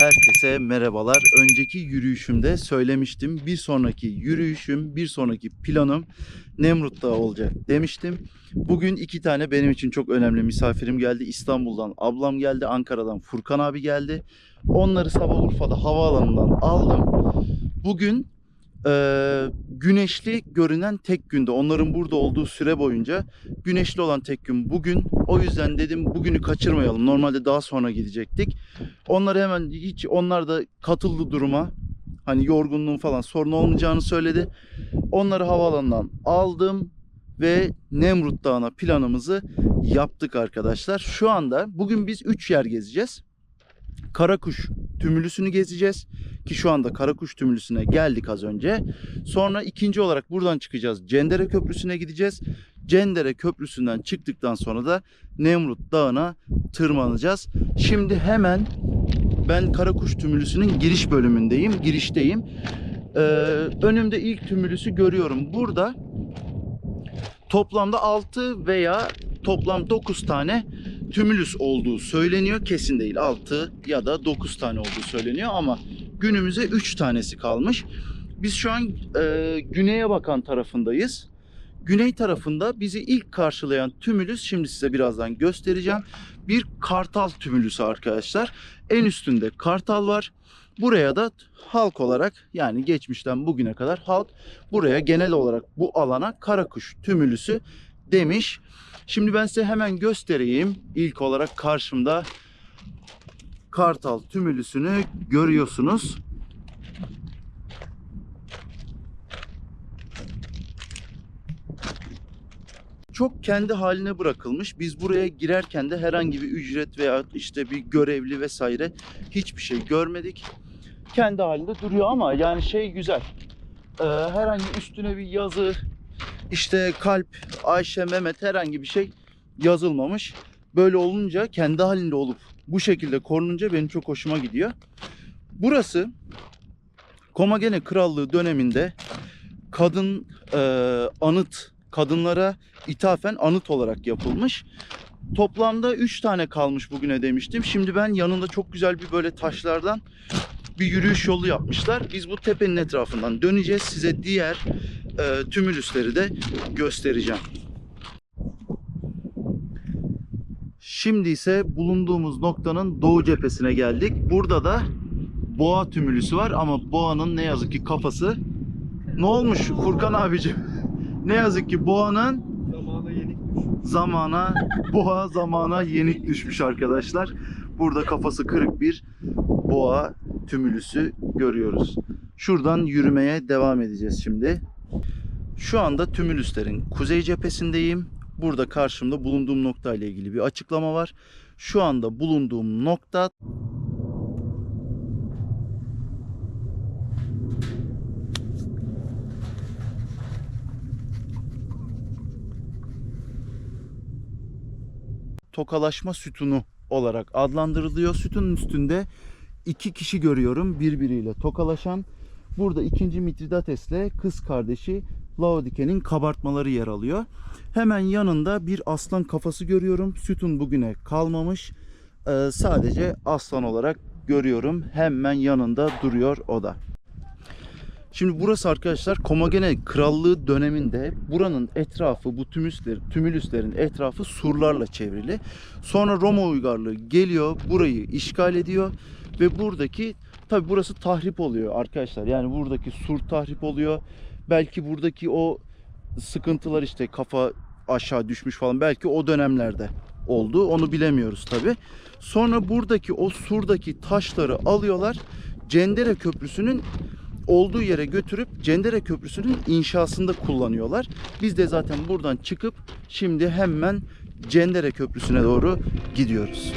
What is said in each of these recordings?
Herkese merhabalar. Önceki yürüyüşümde söylemiştim. Bir sonraki yürüyüşüm, bir sonraki planım Nemrut Dağı olacak demiştim. Bugün iki tane benim için çok önemli misafirim geldi. İstanbul'dan ablam geldi, Ankara'dan Furkan abi geldi. Onları sabah Urfa'da havaalanından aldım. Bugün eee, güneşli görünen tek günde onların burada olduğu süre boyunca güneşli olan tek gün bugün. O yüzden dedim bugünü kaçırmayalım. Normalde daha sonra gidecektik. Onları hemen hiç onlar da katıldı duruma. Hani yorgunluğun falan sorun olmayacağını söyledi. Onları havaalanından aldım ve Nemrut Dağı'na planımızı yaptık arkadaşlar. Şu anda bugün biz 3 yer gezeceğiz. Karakuş tümülüsünü gezeceğiz ki şu anda Karakuş tümülüsüne geldik az önce. Sonra ikinci olarak buradan çıkacağız. Cendere Köprüsü'ne gideceğiz. Cendere Köprüsü'nden çıktıktan sonra da Nemrut Dağı'na tırmanacağız. Şimdi hemen ben Karakuş Tümülüsü'nün giriş bölümündeyim, girişteyim. Ee, önümde ilk tümülüsü görüyorum. Burada toplamda 6 veya toplam 9 tane tümülüs olduğu söyleniyor. Kesin değil 6 ya da 9 tane olduğu söyleniyor ama günümüze 3 tanesi kalmış. Biz şu an e, güneye bakan tarafındayız. Güney tarafında bizi ilk karşılayan tümülüs şimdi size birazdan göstereceğim. Bir kartal tümülüsü arkadaşlar. En üstünde kartal var. Buraya da halk olarak yani geçmişten bugüne kadar halk buraya genel olarak bu alana karakuş tümülüsü demiş. Şimdi ben size hemen göstereyim. İlk olarak karşımda kartal tümülüsünü görüyorsunuz. çok kendi haline bırakılmış. Biz buraya girerken de herhangi bir ücret veya işte bir görevli vesaire hiçbir şey görmedik. Kendi halinde duruyor ama yani şey güzel. Ee, herhangi üstüne bir yazı, işte kalp, Ayşe, Mehmet herhangi bir şey yazılmamış. Böyle olunca kendi halinde olup bu şekilde korununca benim çok hoşuma gidiyor. Burası Komagene Krallığı döneminde kadın e, anıt kadınlara ithafen anıt olarak yapılmış. Toplamda 3 tane kalmış bugüne demiştim. Şimdi ben yanında çok güzel bir böyle taşlardan bir yürüyüş yolu yapmışlar. Biz bu tepenin etrafından döneceğiz. Size diğer e, tümülüsleri de göstereceğim. Şimdi ise bulunduğumuz noktanın doğu cephesine geldik. Burada da boğa tümülüsü var ama boğanın ne yazık ki kafası ne olmuş Furkan abicim? Ne yazık ki boğanın Zamana yenik düşmüş. zamana boğa zamana yenik düşmüş arkadaşlar. Burada kafası kırık bir boğa tümülüsü görüyoruz. Şuradan yürümeye devam edeceğiz şimdi. Şu anda tümülüslerin kuzey cephesindeyim. Burada karşımda bulunduğum nokta ile ilgili bir açıklama var. Şu anda bulunduğum nokta tokalaşma sütunu olarak adlandırılıyor. Sütunun üstünde iki kişi görüyorum birbiriyle tokalaşan. Burada ikinci Mitridates'le kız kardeşi Laodike'nin kabartmaları yer alıyor. Hemen yanında bir aslan kafası görüyorum. Sütun bugüne kalmamış. Ee, sadece aslan olarak görüyorum. Hemen yanında duruyor o da. Şimdi burası arkadaşlar Komagene Krallığı döneminde buranın etrafı bu tümüsler, tümülüslerin etrafı surlarla çevrili. Sonra Roma uygarlığı geliyor burayı işgal ediyor ve buradaki tabi burası tahrip oluyor arkadaşlar. Yani buradaki sur tahrip oluyor. Belki buradaki o sıkıntılar işte kafa aşağı düşmüş falan belki o dönemlerde oldu. Onu bilemiyoruz tabi. Sonra buradaki o surdaki taşları alıyorlar. Cendere Köprüsü'nün olduğu yere götürüp Cendere Köprüsü'nün inşasında kullanıyorlar. Biz de zaten buradan çıkıp şimdi hemen Cendere Köprüsü'ne doğru gidiyoruz.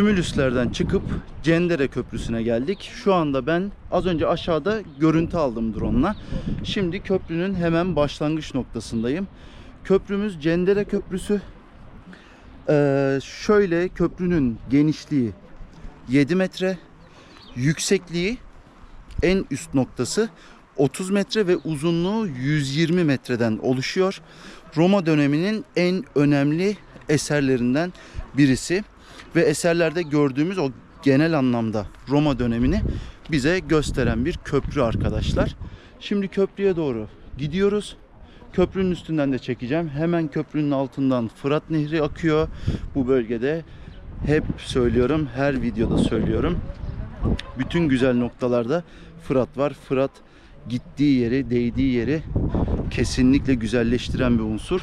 Tümülüslerden çıkıp Cendere Köprüsü'ne geldik. Şu anda ben az önce aşağıda görüntü aldım drone'la. Şimdi köprünün hemen başlangıç noktasındayım. Köprümüz Cendere Köprüsü. Ee, şöyle köprünün genişliği 7 metre, yüksekliği en üst noktası 30 metre ve uzunluğu 120 metreden oluşuyor. Roma döneminin en önemli eserlerinden birisi ve eserlerde gördüğümüz o genel anlamda Roma dönemini bize gösteren bir köprü arkadaşlar. Şimdi köprüye doğru gidiyoruz. Köprünün üstünden de çekeceğim. Hemen köprünün altından Fırat Nehri akıyor. Bu bölgede hep söylüyorum, her videoda söylüyorum. Bütün güzel noktalarda Fırat var. Fırat gittiği yeri, değdiği yeri kesinlikle güzelleştiren bir unsur.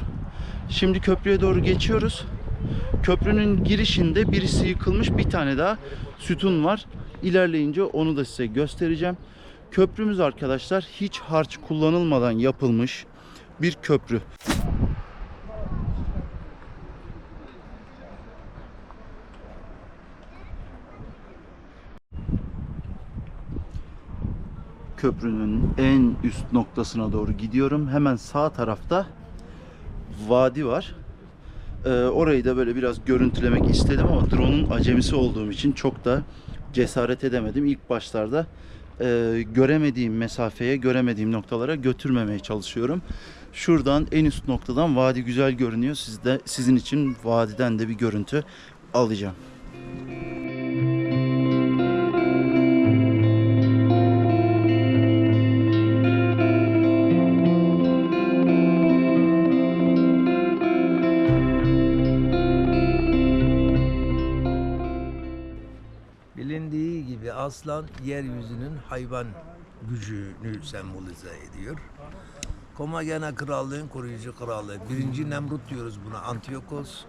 Şimdi köprüye doğru geçiyoruz. Köprünün girişinde birisi yıkılmış bir tane daha sütun var. İlerleyince onu da size göstereceğim. Köprümüz arkadaşlar hiç harç kullanılmadan yapılmış bir köprü. Köprünün en üst noktasına doğru gidiyorum. Hemen sağ tarafta vadi var. Ee, orayı da böyle biraz görüntülemek istedim ama drone'un acemisi olduğum için çok da cesaret edemedim. İlk başlarda e, göremediğim mesafeye, göremediğim noktalara götürmemeye çalışıyorum. Şuradan en üst noktadan vadi güzel görünüyor. Siz de, sizin için vadiden de bir görüntü alacağım. Bilindiği gibi aslan yeryüzünün hayvan gücünü sembolize ediyor. Komagena krallığın koruyucu krallığı. Birinci Nemrut diyoruz buna Antiyokos.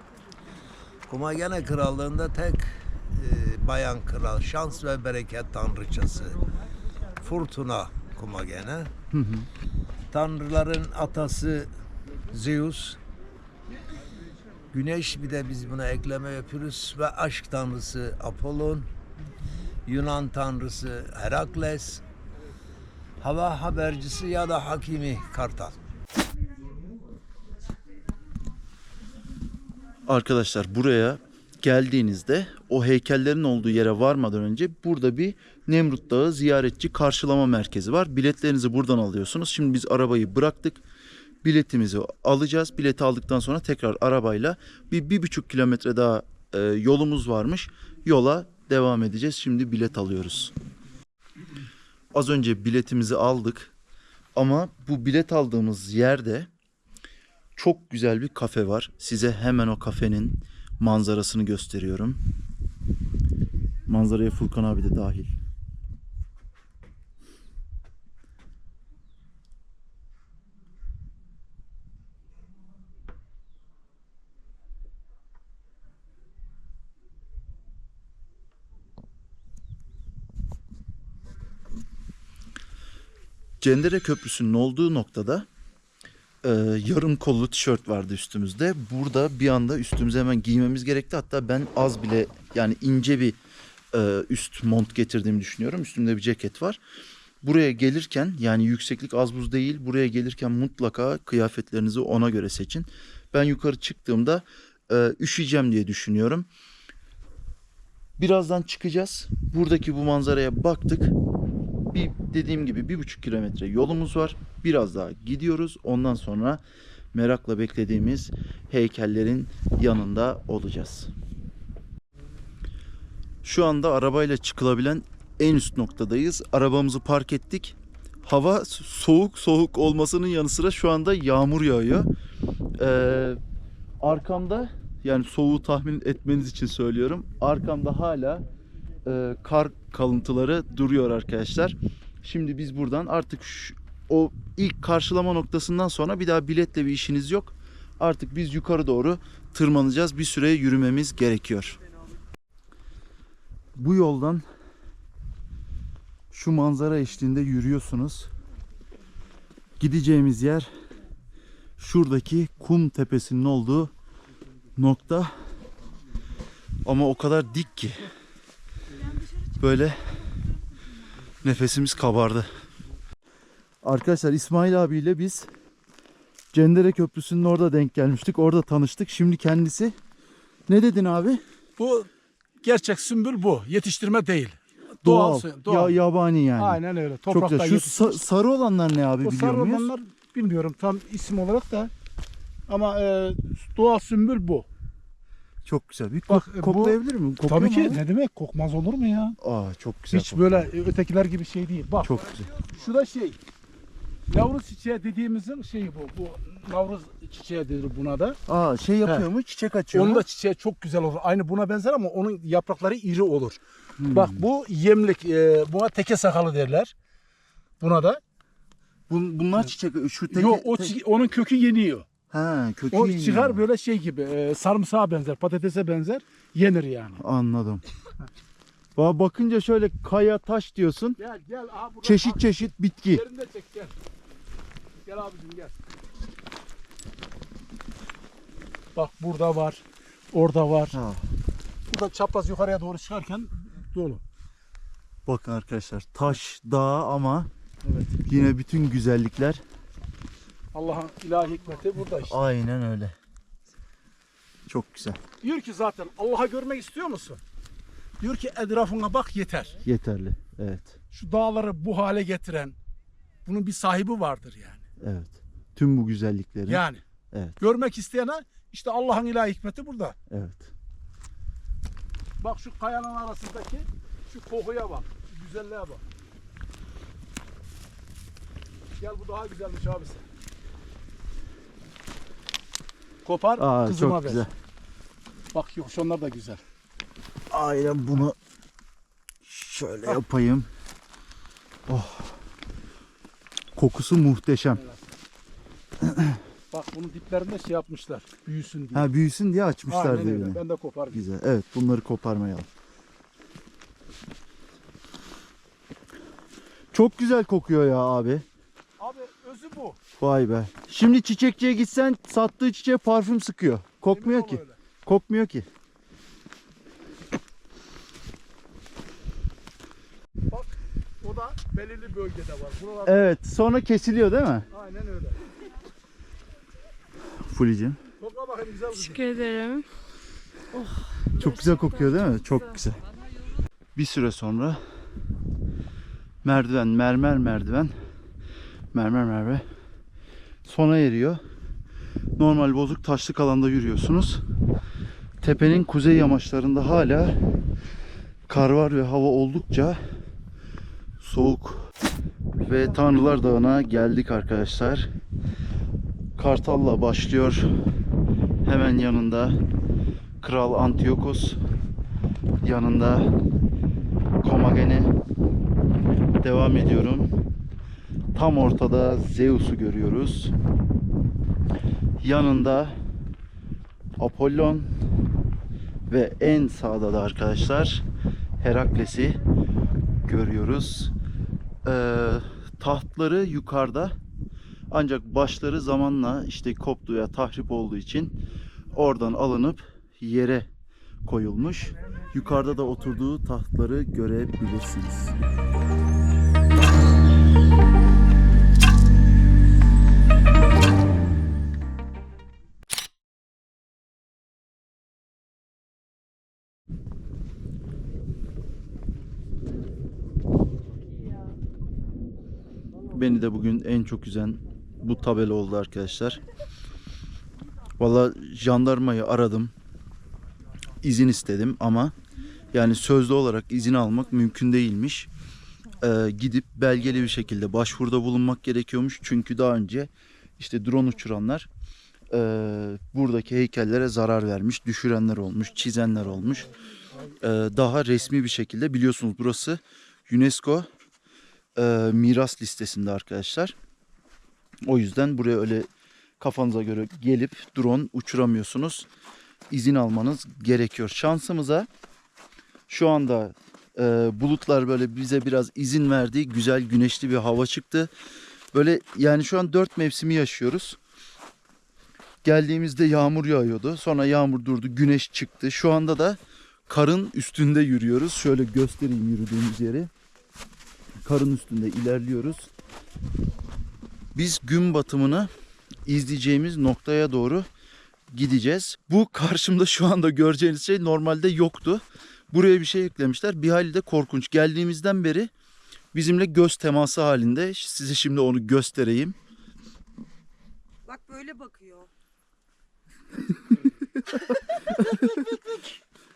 Komagena krallığında tek e, bayan kral, şans ve bereket tanrıçası. Fırtına Komagena. Tanrıların atası Zeus. Güneş bir de biz buna ekleme yapıyoruz ve aşk tanrısı Apollon. Yunan tanrısı Herakles, hava habercisi ya da hakimi Kartal. Arkadaşlar buraya geldiğinizde o heykellerin olduğu yere varmadan önce burada bir Nemrut Dağı ziyaretçi karşılama merkezi var. Biletlerinizi buradan alıyorsunuz. Şimdi biz arabayı bıraktık. Biletimizi alacağız. Bileti aldıktan sonra tekrar arabayla bir, bir buçuk kilometre daha e, yolumuz varmış. Yola devam edeceğiz. Şimdi bilet alıyoruz. Az önce biletimizi aldık. Ama bu bilet aldığımız yerde çok güzel bir kafe var. Size hemen o kafenin manzarasını gösteriyorum. Manzaraya Furkan abi de dahil. Cendere Köprüsü'nün olduğu noktada e, yarım kollu tişört vardı üstümüzde. Burada bir anda üstümüze hemen giymemiz gerekti. Hatta ben az bile yani ince bir e, üst mont getirdiğimi düşünüyorum. Üstümde bir ceket var. Buraya gelirken yani yükseklik az buz değil. Buraya gelirken mutlaka kıyafetlerinizi ona göre seçin. Ben yukarı çıktığımda e, üşüyeceğim diye düşünüyorum. Birazdan çıkacağız. Buradaki bu manzaraya baktık bir dediğim gibi bir buçuk kilometre yolumuz var. Biraz daha gidiyoruz. Ondan sonra merakla beklediğimiz heykellerin yanında olacağız. Şu anda arabayla çıkılabilen en üst noktadayız. Arabamızı park ettik. Hava soğuk soğuk olmasının yanı sıra şu anda yağmur yağıyor. Ee, arkamda yani soğuğu tahmin etmeniz için söylüyorum. Arkamda hala e, kar kalıntıları duruyor arkadaşlar. Şimdi biz buradan artık şu, o ilk karşılama noktasından sonra bir daha biletle bir işiniz yok. Artık biz yukarı doğru tırmanacağız. Bir süre yürümemiz gerekiyor. Bu yoldan şu manzara eşliğinde yürüyorsunuz. Gideceğimiz yer şuradaki kum tepesinin olduğu nokta. Ama o kadar dik ki. Böyle nefesimiz kabardı. Arkadaşlar İsmail abiyle biz Cendere Köprüsü'nün orada denk gelmiştik. Orada tanıştık. Şimdi kendisi ne dedin abi? Bu gerçek sümbül bu. Yetiştirme değil. Doğal. Doğal. su- doğal. Ya, yabani yani. Aynen öyle. Çok Toprakta güzel. Şu yetişmiş. sa- sarı olanlar ne abi o biliyor sarı muyuz? olanlar bilmiyorum tam isim olarak da. Ama e, doğal sümbül bu. Çok güzel. Bir Bak, kok- e, bu- koklayabilir miyim? Kokuyor Tabii mu ki abi? ne demek kokmaz olur mu ya? Aa çok güzel. Hiç kokuyor. böyle e, ötekiler gibi şey değil. Bak Çok güzel. şu da şey. Yavru çiçeği dediğimizin şeyi bu. Bu navruz çiçeği denir buna da. Aa şey yapıyor mu? Çiçek açıyor Onun mu? da çiçeği çok güzel olur. Aynı buna benzer ama onun yaprakları iri olur. Hmm. Bak bu yemlik. e, buna teke sakalı derler. Buna da. Bun- bunlar çiçek. Şu tek. Yok o tek- çi- onun kökü yeniyor. Ha kökü O yeniyor. çıkar böyle şey gibi e, sarımsağa benzer, patatese benzer yenir yani. Anladım. Ba- Bakınca şöyle kaya taş diyorsun. Gel gel burada Çeşit çeşit bitki. yerinde çek gel. Gel abicim gel. Bak burada var. Orada var. Ha. Burada çapraz yukarıya doğru çıkarken dolu. Bakın arkadaşlar taş, dağ ama Evet. yine bütün güzellikler Allah'ın ilahi hikmeti burada işte. aynen öyle. Çok güzel. Diyor ki zaten Allah'a görmek istiyor musun? Diyor ki etrafına bak yeter. Yeterli. Evet. Şu dağları bu hale getiren bunun bir sahibi vardır yani. Evet. Tüm bu güzellikleri. Yani Evet. görmek isteyene işte Allah'ın ilahi hikmeti burada. Evet. Bak şu kayanın arasındaki şu kokuya bak. Şu güzelliğe bak. Gel bu daha güzelmiş abisi. Kopar Aa kızıma çok ver. güzel. Bak yok şunlar da güzel. Aynen bunu şöyle yapayım. Oh. Kokusu muhteşem. Bak bunun diplerinde şey yapmışlar. Büyüsün diye. Ha büyüsün diye açmışlar Aynen diye. öyle. Ben de kopardım. Güzel. Evet bunları koparmayalım. Çok güzel kokuyor ya abi. Özü bu. Vay be. Şimdi çiçekçiye gitsen sattığı çiçeğe parfüm sıkıyor. Kokmuyor Emin ki. öyle. Kokmuyor ki. Bak o da belirli bölgede var. Buralarda Evet sonra kesiliyor değil mi? aynen öyle. Fulicim. Topla bakayım güzel kızım. Teşekkür ederim. Çok güzel kokuyor değil mi? Çok güzel. Bir süre sonra merdiven, mermer merdiven, mermer merve sona eriyor. Normal bozuk taşlık alanda yürüyorsunuz. Tepenin kuzey yamaçlarında hala kar var ve hava oldukça soğuk. Ve Tanrılar Dağı'na geldik arkadaşlar. Kartal'la başlıyor. Hemen yanında Kral Antiochos yanında Komagene devam ediyorum. Tam ortada Zeus'u görüyoruz. Yanında Apollon ve en sağda da arkadaşlar Herakles'i görüyoruz. Ee, tahtları yukarıda ancak başları zamanla işte koptu ya tahrip olduğu için oradan alınıp yere koyulmuş. Yukarıda da oturduğu tahtları görebilirsiniz. Beni de bugün en çok üzen bu tabela oldu arkadaşlar. Valla jandarmayı aradım. İzin istedim ama yani sözlü olarak izin almak mümkün değilmiş. Ee, gidip belgeli bir şekilde başvuruda bulunmak gerekiyormuş. Çünkü daha önce işte drone uçuranlar e, buradaki heykellere zarar vermiş, düşürenler olmuş, çizenler olmuş. Ee, daha resmi bir şekilde biliyorsunuz burası UNESCO e, miras listesinde arkadaşlar. O yüzden buraya öyle kafanıza göre gelip drone uçuramıyorsunuz. İzin almanız gerekiyor. Şansımıza şu anda e, bulutlar böyle bize biraz izin verdi. Güzel güneşli bir hava çıktı. Böyle yani şu an dört mevsimi yaşıyoruz. Geldiğimizde yağmur yağıyordu. Sonra yağmur durdu. Güneş çıktı. Şu anda da karın üstünde yürüyoruz. Şöyle göstereyim yürüdüğümüz yeri. Karın üstünde ilerliyoruz. Biz gün batımını izleyeceğimiz noktaya doğru gideceğiz. Bu karşımda şu anda göreceğiniz şey normalde yoktu. Buraya bir şey eklemişler. Bir hali de korkunç. Geldiğimizden beri bizimle göz teması halinde. Size şimdi onu göstereyim. Bak böyle bakıyor.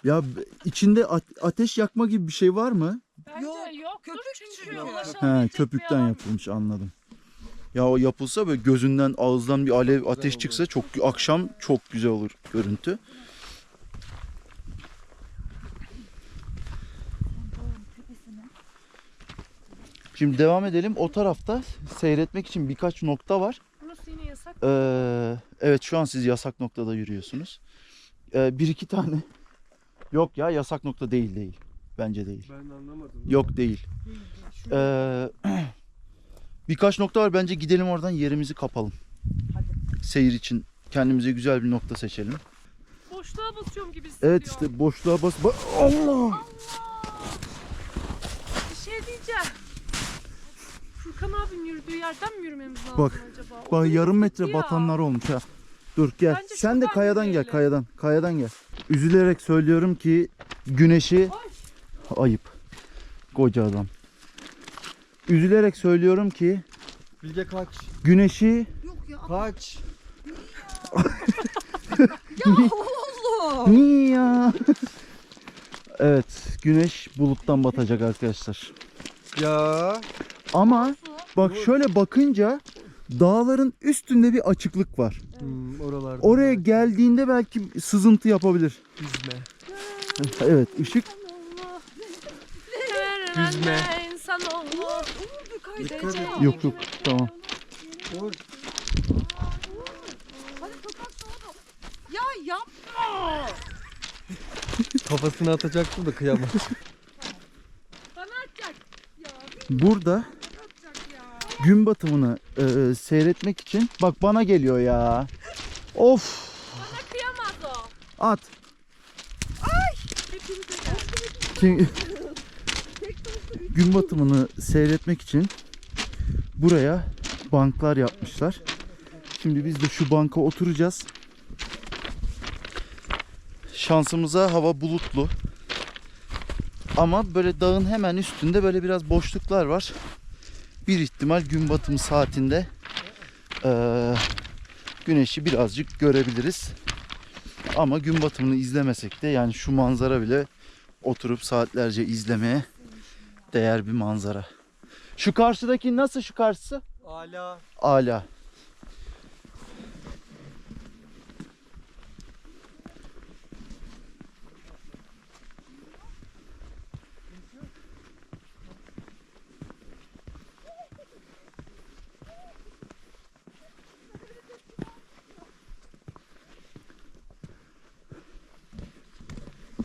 Ya içinde ateş yakma gibi bir şey var mı? Bence Yok, yoktur köpük çünkü He, köpükten yapılmış anladım. Ya o yapılsa böyle gözünden ağızdan bir alev ateş çıksa çok akşam çok güzel olur görüntü. Şimdi devam edelim. O tarafta seyretmek için birkaç nokta var. Burası yine yasak. Ee, evet şu an siz yasak noktada yürüyorsunuz. Ee, bir iki tane. Yok ya yasak nokta değil değil. Bence değil. Ben anlamadım. Yok değil. Ee, birkaç nokta var. Bence gidelim oradan yerimizi kapalım. Seyir için kendimize güzel bir nokta seçelim. Boşluğa basıyorum gibi hissediyorum. Evet işte boşluğa bas. Ba- Allah! Bir şey diyeceğim. Furkan abinin yürüdüğü yerden mi yürümemiz lazım Bak, acaba? O Bak yarım metre gitti ya. batanlar olmuş ha. Dur gel. Bence Sen de şuradan kayadan gel yürüyelim. kayadan. Kayadan gel. Üzülerek söylüyorum ki güneşi ayıp. Koca adam. Üzülerek söylüyorum ki Bilge kaç. güneşi Yok ya. Kaç. Allah. Niye ya? evet, güneş buluttan batacak arkadaşlar. Ya. Ama bak şöyle bakınca dağların üstünde bir açıklık var. Hmm, oralarda. Oraya geldiğinde belki sızıntı yapabilir. Yüzme. Evet, ışık Yüzme. İnsanoğlu. Dikkat et. yok yok. Tamam. Dur. Ya yap. Kafasını atacaktım da kıyamam. Bana atacak. Burada gün batımını e, seyretmek için bak bana geliyor ya. Of, Bana kıyamaz o. at. Hepimize gel. Şimdi gün batımını seyretmek için buraya banklar yapmışlar. Şimdi biz de şu banka oturacağız. Şansımıza hava bulutlu. Ama böyle dağın hemen üstünde böyle biraz boşluklar var. Bir ihtimal gün batımı saatinde eee, güneşi birazcık görebiliriz. Ama gün batımını izlemesek de yani şu manzara bile oturup saatlerce izlemeye değer bir manzara. Şu karşıdaki nasıl şu karşısı? Ala. Ala.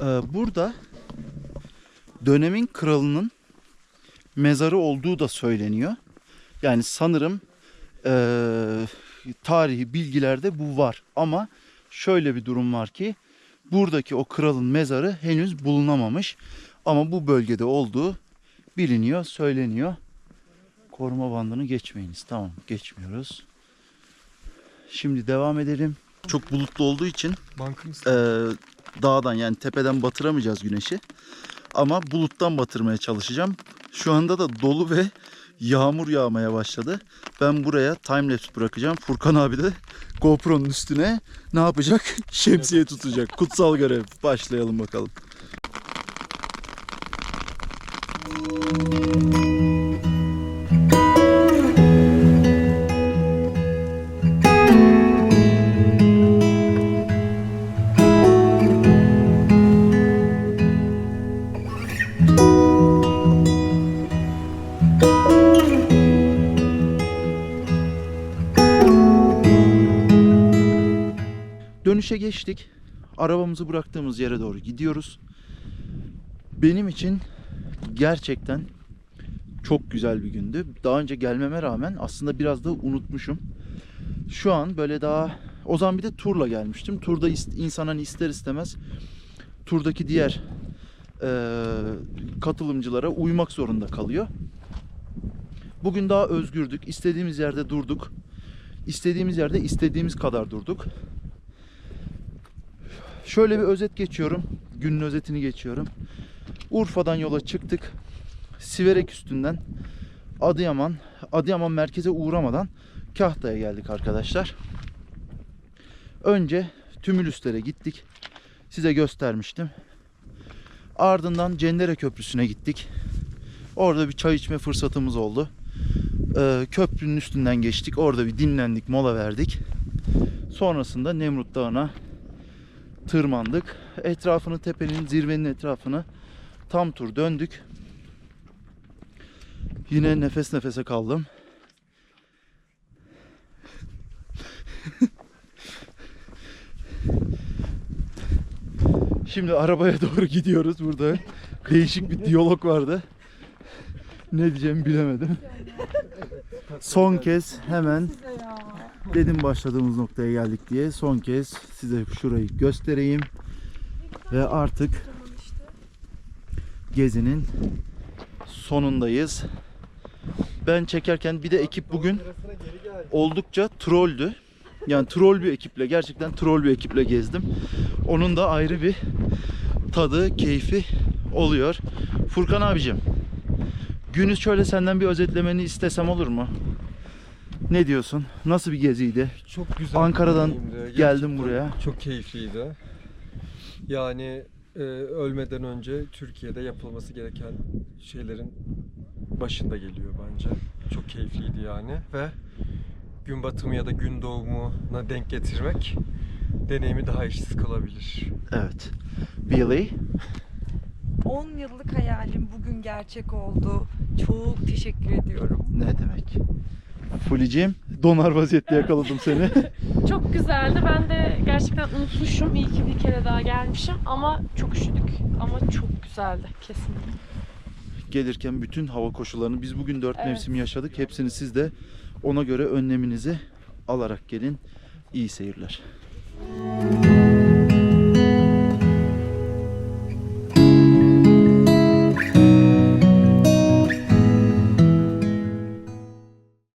Ee, burada dönemin kralının mezarı olduğu da söyleniyor. Yani sanırım eee, tarihi bilgilerde bu var. Ama şöyle bir durum var ki buradaki o kralın mezarı henüz bulunamamış. Ama bu bölgede olduğu biliniyor, söyleniyor. Koruma bandını geçmeyiniz. Tamam, geçmiyoruz. Şimdi devam edelim. Çok bulutlu olduğu için eee, dağdan yani tepeden batıramayacağız güneşi. Ama buluttan batırmaya çalışacağım. Şu anda da dolu ve yağmur yağmaya başladı. Ben buraya timelapse bırakacağım. Furkan abi de GoPro'nun üstüne ne yapacak? Şemsiye tutacak. Kutsal görev. Başlayalım bakalım. Geçtik. Arabamızı bıraktığımız yere doğru gidiyoruz. Benim için gerçekten çok güzel bir gündü. Daha önce gelmeme rağmen aslında biraz da unutmuşum. Şu an böyle daha o zaman bir de turla gelmiştim. Turda insan hani ister istemez turdaki diğer e, katılımcılara uymak zorunda kalıyor. Bugün daha özgürdük. İstediğimiz yerde durduk. İstediğimiz yerde istediğimiz kadar durduk. Şöyle bir özet geçiyorum. Günün özetini geçiyorum. Urfa'dan yola çıktık. Siverek üstünden Adıyaman, Adıyaman merkeze uğramadan Kahta'ya geldik arkadaşlar. Önce Tümülüslere gittik. Size göstermiştim. Ardından Cendere Köprüsü'ne gittik. Orada bir çay içme fırsatımız oldu. Ee, köprünün üstünden geçtik. Orada bir dinlendik, mola verdik. Sonrasında Nemrut Dağı'na tırmandık. Etrafını, tepenin, zirvenin etrafını tam tur döndük. Yine nefes nefese kaldım. Şimdi arabaya doğru gidiyoruz burada. Değişik bir diyalog vardı. Ne diyeceğimi bilemedim. Son kez hemen dedim başladığımız noktaya geldik diye son kez size şurayı göstereyim. Ve artık gezinin sonundayız. Ben çekerken bir de ekip bugün oldukça trolldü. Yani troll bir ekiple gerçekten troll bir ekiple gezdim. Onun da ayrı bir tadı, keyfi oluyor. Furkan abicim. Günü şöyle senden bir özetlemeni istesem olur mu? Ne diyorsun? Nasıl bir geziydi? Çok güzel. Ankara'dan geldim buraya. Çok keyifliydi. Yani e, ölmeden önce Türkiye'de yapılması gereken şeylerin başında geliyor bence. Çok keyifliydi yani ve gün batımı ya da gün doğumuna denk getirmek deneyimi daha eşsiz kılabilir. Evet. Billy. 10 yıllık hayalim bugün gerçek oldu. Çok teşekkür ediyorum. Ne demek? Fulicim, donar vaziyette yakaladım seni. Çok güzeldi. Ben de gerçekten unutmuşum. İyi ki bir kere daha gelmişim. Ama çok üşüdük. Ama çok güzeldi kesinlikle. Gelirken bütün hava koşullarını biz bugün dört Evet. mevsim yaşadık. Hepsini siz de ona göre önleminizi alarak gelin. İyi seyirler.